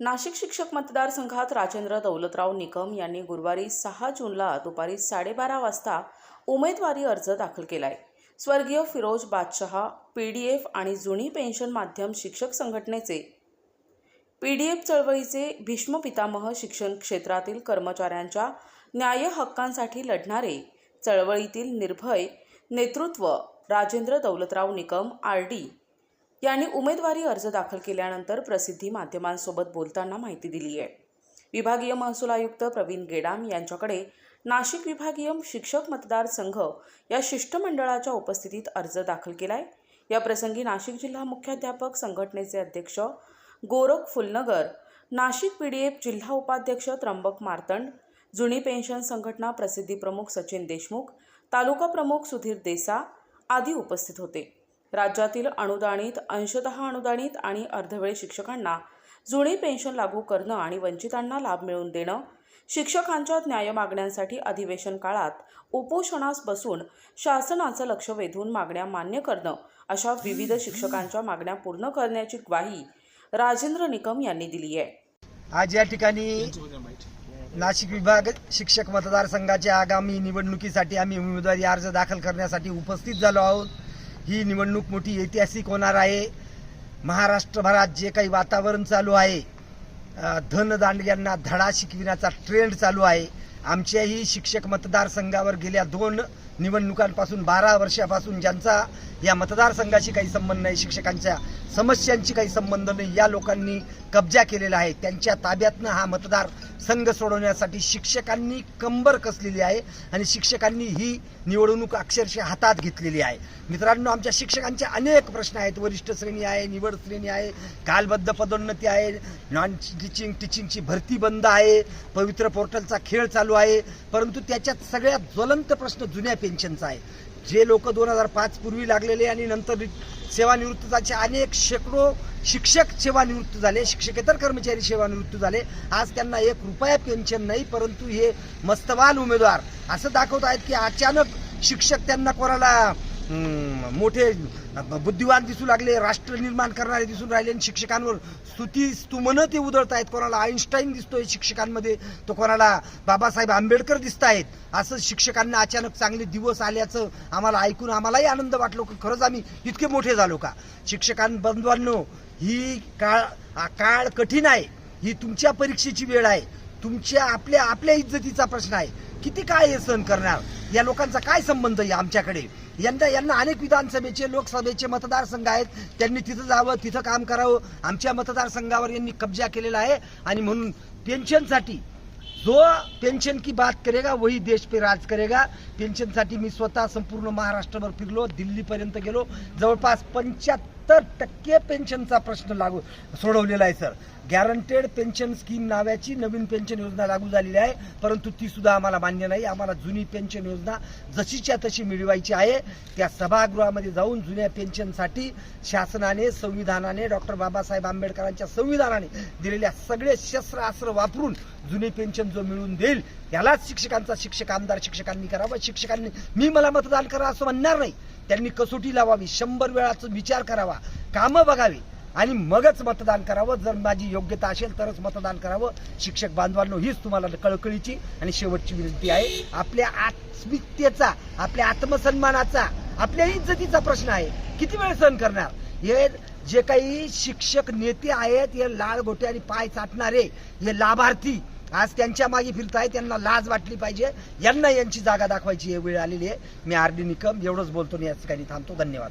नाशिक शिक्षक मतदारसंघात राजेंद्र दौलतराव निकम यांनी गुरुवारी सहा जूनला दुपारी साडेबारा वाजता उमेदवारी अर्ज दाखल केलाय. स्वर्गीय फिरोज बादशहा पी डी एफ आणि जुनी पेन्शन माध्यम शिक्षक संघटनेचे पी डी एफ चळवळीचे भीष्म पितामह शिक्षण क्षेत्रातील कर्मचाऱ्यांच्या न्याय हक्कांसाठी लढणारे चळवळीतील निर्भय नेतृत्व राजेंद्र दौलतराव निकम आर डी यांनी उमेदवारी अर्ज दाखल केल्यानंतर प्रसिद्धी माध्यमांसोबत बोलताना माहिती दिली आहे. विभागीय महसूल आयुक्त प्रवीण गेडाम यांच्याकडे नाशिक विभागीय शिक्षक मतदारसंघ या शिष्टमंडळाच्या उपस्थितीत अर्ज दाखल केलाय. या प्रसंगी नाशिक जिल्हा मुख्याध्यापक संघटनेचे अध्यक्ष Gorakh Phulnagar Nashik P D F जिल्हा उपाध्यक्ष त्र्यंबक मार्तंड जुनी पेन्शन संघटना प्रसिद्धी प्रमुख सचिन देशमुख तालुका प्रमुख सुधीर देसा आदी उपस्थित होते. राज्यातील अनुदानित अंशतः अनुदानित आणि अर्धवेळ शिक्षकांना जुनी पेन्शन लागू करणं आणि वंचितांना लाभ मिळवून देणं शिक्षकांच्या न्याय मागण्यांसाठी अधिवेशन काळात उपोषणास बसून शासनाचं लक्ष वेधून मागण्या मान्य करणं अशा विविध शिक्षकांच्या मागण्या पूर्ण करण्याची ग्वाही राजेंद्र निकम यांनी दिली आहे. आज या ठिकाणी नाशिक विभाग शिक्षक मतदारसंघाच्या आगामी निवडणुकीसाठी आम्ही उमेदवारी अर्ज दाखल करण्यासाठी उपस्थित झालो आहोत. ही निवडणूक मोठी ऐतिहासिक होणार आहे. महाराष्ट्रभरात जे काही वातावरण चालू आहे धनदांडग्यांना धडा शिकविण्याचा ट्रेंड चालू आहे. आमच्याही शिक्षक मतदारसंघावर गेल्या दोन निवडणुकांपासून बारा वर्षापासून ज्यांचा या मतदारसंघाशी काही संबंध नाही शिक्षकांच्या समस्यांची काही संबंध नाही या लोकांनी कब्जा केलेला आहे. त्यांच्या ताब्यातनं हा मतदार संघ सोडवण्यासाठी शिक्षकांनी कंबर कसलेली आहे आणि शिक्षकांनी ही निवडणूक अक्षरशः हातात घेतलेली आहे. मित्रांनो आमच्या शिक्षकांचे अनेक प्रश्न आहेत. वरिष्ठ श्रेणी आहे निवड श्रेणी आहे कालबद्ध पदोन्नती आहे नॉन टीचिंग टीचिंगची भरती बंद आहे पवित्र पोर्टलचा खेळ चालू आहे. परंतु त्याच्यात सगळ्यात ज्वलंत प्रश्न जुन्या पेन्शनचा आहे. जे लोक दोन हजार पाच पूर्वी लागलेले आणि नंतर रि- सेवानिवृत्त झाले अनेक शेकडो शिक्षक सेवानिवृत्त झाले शिक्षकेतर कर्मचारी सेवानिवृत्त झाले. आज त्यांना एक रुपया पेन्शन नाही परंतु हे मस्तवान उमेदवार. असं दाखवत आहेत की अचानक शिक्षक त्यांना कोणाला मोठे बुद्धिवान दिसू लागले राष्ट्र निर्माण करणारे दिसून राहिले आणि शिक्षकांवर स्तुती स्तुमनं ते उधळत आहेत कोणाला आईन्स्टाईन दिसतोय शिक्षकांमध्ये तो कोणाला बाबासाहेब आंबेडकर दिसत आहेत असं शिक्षकांना अचानक चांगले दिवस आल्याचं आम्हाला ऐकून आम्हालाही आनंद वाटलो की खरंच आम्ही इतके मोठे झालो का? शिक्षकांबंधवांनो ही काळ काळ कठीण आहे. ही तुमच्या परीक्षेची वेळ आहे. तुमच्या आपल्या आपल्या इज्जतीचा प्रश्न आहे. किती काय हे सहन करणार? या लोकांचा काय संबंध आहे आमच्याकडे? यंदा यांना अनेक विधानसभेचे लोकसभेचे मतदारसंघ आहेत. त्यांनी तिथं जावं तिथं काम करावं. आमच्या मतदारसंघावर यांनी कब्जा केलेला आहे. आणि म्हणून पेन्शनसाठी जो पेन्शन की बात करेगा वही देश पे राज करेगा। पेन्शनसाठी मी स्वतः संपूर्ण महाराष्ट्रभर फिरलो दिल्लीपर्यंत गेलो. जवळपास पंच्याहत्तर टक्के पेन्शनचा प्रश्न लागू सोडवलेला आहे सर. गॅरंटेड पेन्शन स्कीम नावाची नवीन पेन्शन योजना लागू झालेली आहे परंतु ती सुद्धा आम्हाला मान्य नाही. आम्हाला जुनी पेन्शन योजना जशीच्या तशी मिळवायची आहे. त्या सभागृहामध्ये जाऊन जुन्या पेन्शनसाठी शासनाने संविधानाने डॉक्टर बाबासाहेब आंबेडकरांच्या संविधानाने दिलेल्या सगळे शस्त्रास्त्र वापरून जुनी पेन्शन जो मिळवून देईल यालाच शिक्षकांचा शिक्षक आमदार शिक्षकांनी करावा. शिक्षकांनी मी मला मतदान करा असं म्हणणार नाही. त्यांनी कसोटी लावावी शंभर वेळाचं विचार करावा कामं बघावी आणि मगच मतदान करावं. जर माझी योग्यता असेल तरच मतदान करावं. शिक्षक बांधवांनो हीच तुम्हाला कळकळीची आणि शेवटची विनंती आहे. आपल्या अस्मितेचा आपल्या आत्मसन्मानाचा आपल्या इज्जतीचा प्रश्न आहे. किती वेळ सहन करणार? हे जे काही शिक्षक नेते आहेत हे लाल गोटे आणि पाय चाटणारे हे लाभार्थी आज त्यांच्या मागे फिरताय त्यांना लाज वाटली पाहिजे. यांना यांची जागा दाखवायची वेळ आलेली आहे. मी आर डी निकम एवढंच बोलतो मी याच ठिकाणी थांबतो. धन्यवाद